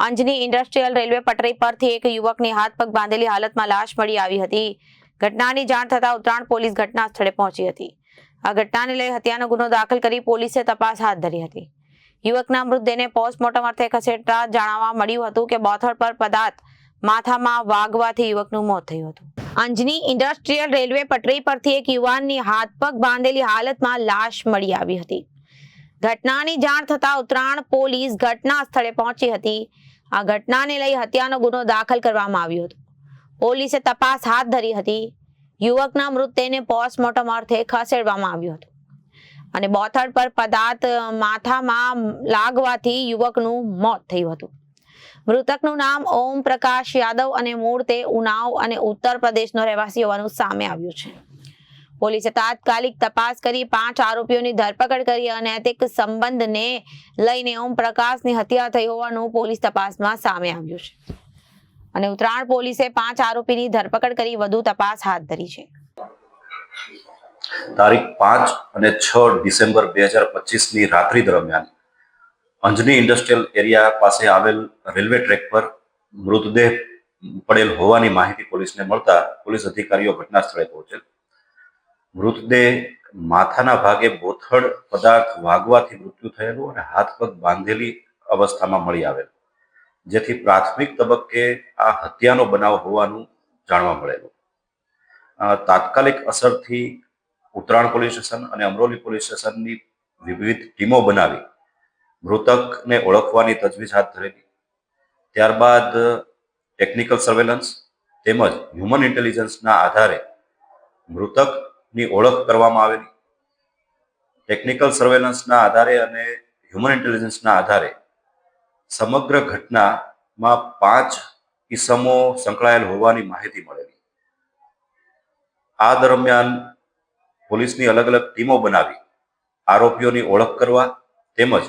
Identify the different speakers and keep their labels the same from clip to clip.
Speaker 1: Anjani industrial railway પટરી પરથી એક યુવકની હાથ પગ બાંધેલી હાલતમાં લાશ મળી આવી હતી. ઘટનાની જાણ થતાં ઉત્તરાયણ પોલીસ ઘટના સ્થળે પહોંચી હતી. આ ઘટનાને લઈ હત્યાનો ગુનો દાખલ કરી પોલીસે તપાસ હાથ ધરી હતી. યુવકના મૃતદેહને પોસ્ટમોર્ટમ અર્થે ખસેડતા જાણવા મળ્યું હતું કે બોથળ પર પદાર્થ માથામાં વાગવાથી યુવકનું મોત થયું હતું. અંજની ઇન્ડસ્ટ્રીયલ રેલવે પટરી પરથી એક યુવાનની હાથ પગ બાંધેલી હાલતમાં લાશ મળી આવી હતી. ઘટનાની જાણ થતાં ઉત્તરાયણ પોલીસ ઘટના સ્થળે પહોંચી હતી. આ ઘટનાને લઈ હત્યાનો ગુનો દાખલ કરવામાં આવ્યો હતો. પોલીસે તપાસ હાથ ધરી હતી. યુવકના મૃતદેહને પોસ્ટમોર્ટમ અર્થે ખસેડવામાં આવ્યો હતો. અને બોથડ પર પદાર્થ માથામાં લાગવાથી યુવકનું મોત થયું હતું. મૃતકનું નામ ઓમ પ્રકાશ યાદવ અને મૂળ તે ઉનાવ અને ઉત્તર પ્રદેશનો રહેવાસી હોવાનું સામે આવ્યું છે. પોલીસે તાત્કાલિક તપાસ કરી, પાંચ આરોપીઓની ધરપકડ કરી અનૈતિક સંબંધને લઈને ઓમ પ્રકાશની હત્યા થઈ હોવાનું પોલીસ તપાસમાં સામે આવ્યું છે. અને ઉત્તરાયણ પોલીસે પાંચ આરોપીની ધરપકડ કરી, વધુ તપાસ હાથ ધરી છે.
Speaker 2: તારીખ પાંચ અને છ ડિસેમ્બર બે હજાર પચીસની રાત્રિ દરમિયાન અંજની ઇન્ડસ્ટ્રીયલ એરિયા પાસે આવેલ રેલવે ટ્રેક પર મૃતદેહ પડેલ હોવાની માહિતી પોલીસને મળતા પોલીસ અધિકારીઓ ઘટના સ્થળે પહોંચેલ. મૃતદેહ માથાના ભાગે બોથડ પદાર્થ વાગવાથી મૃત્યુ થયેલું અને હાથ પગ બાંધેલી અવસ્થામાં મળી આવેલ. જેથી પ્રાથમિક તબક્કે આ હત્યાનો બનાવ હોવાનું જાણવા મળેલું. તાત્કાલિક અસરથી ઉત્તરાયણ પોલીસ સ્ટેશન અને અમરોલી પોલીસ સ્ટેશનની વિવિધ ટીમો બનાવી મૃતકને ઓળખવાની તજવીજ હાથ ધરેલી. ત્યારબાદ ટેકનિકલ સર્વેલન્સ તેમજ હ્યુમન ઇન્ટેલિજન્સના આધારે મૃતકની ઓળખ કરવામાં આવેલી. ટેકનિકલ સર્વેલન્સના આધારે અને હ્યુમન ઇન્ટેલિજન્સના આધારે સમગ્ર ઘટનામાં પાંચ ઈસમો સંકળાયેલ હોવાની માહિતી મળેલી. આ દરમિયાન પોલીસની અલગ અલગ ટીમો બનાવી આરોપીઓની ઓળખ કરવા તેમજ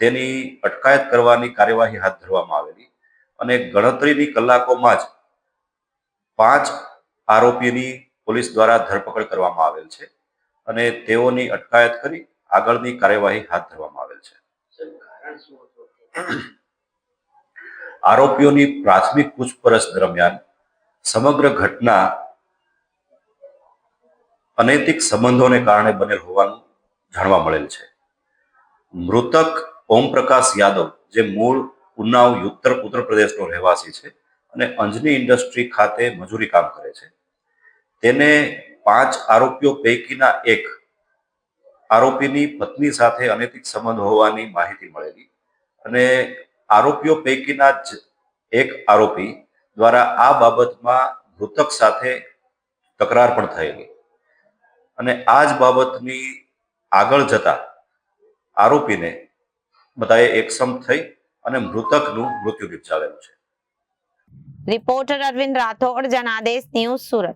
Speaker 2: તેની અટકાયત કરવાની કાર્યવાહી હાથ ધરવામાં આવેલી અને ગણતરીની કલાકોમાં જ પાંચ આરોપીની પોલીસ દ્વારા ધરપકડ કરવામાં આવેલ છે અને તેઓની અટકાયત કરી આગળની કાર્યવાહી હાથ ધરવામાં આવેલ છે. આરોપીઓની પ્રાથમિક પૂછપરછ દરમિયાન સમગ્ર ઘટના અનૈતિક સંબંધોને કારણે બનેલ હોવાનું જાણવા મળેલ છે. મૃતક ઓમપ્રકાશ યાદવ, જે મૂળ ઉન્નાવ ઉત્તર ઉત્તર પ્રદેશનો રહેવાસી છે અને અંજની ઇન્ડસ્ટ્રી ખાતે મજૂરી કામ કરે છે તેને પાંચ આરોપીઓ પૈકીના એક આરોપીની પત્ની સાથે અનૈતિક સંબંધ હોવાની માહિતી મળેલી અને આરોપીઓ પૈકીના જ એક આરોપી દ્વારા આ બાબતમાં મૃતક સાથે તકરાર પણ થયેલી. અને આ જ બાબતની આગળ જતા આરોપીને બધાએ એકસમ થઈ અને મૃતકનું મૃત્યુ નિપજાવેલું છે.
Speaker 1: Reporter Arvind Rathod, Janadesh news Surat.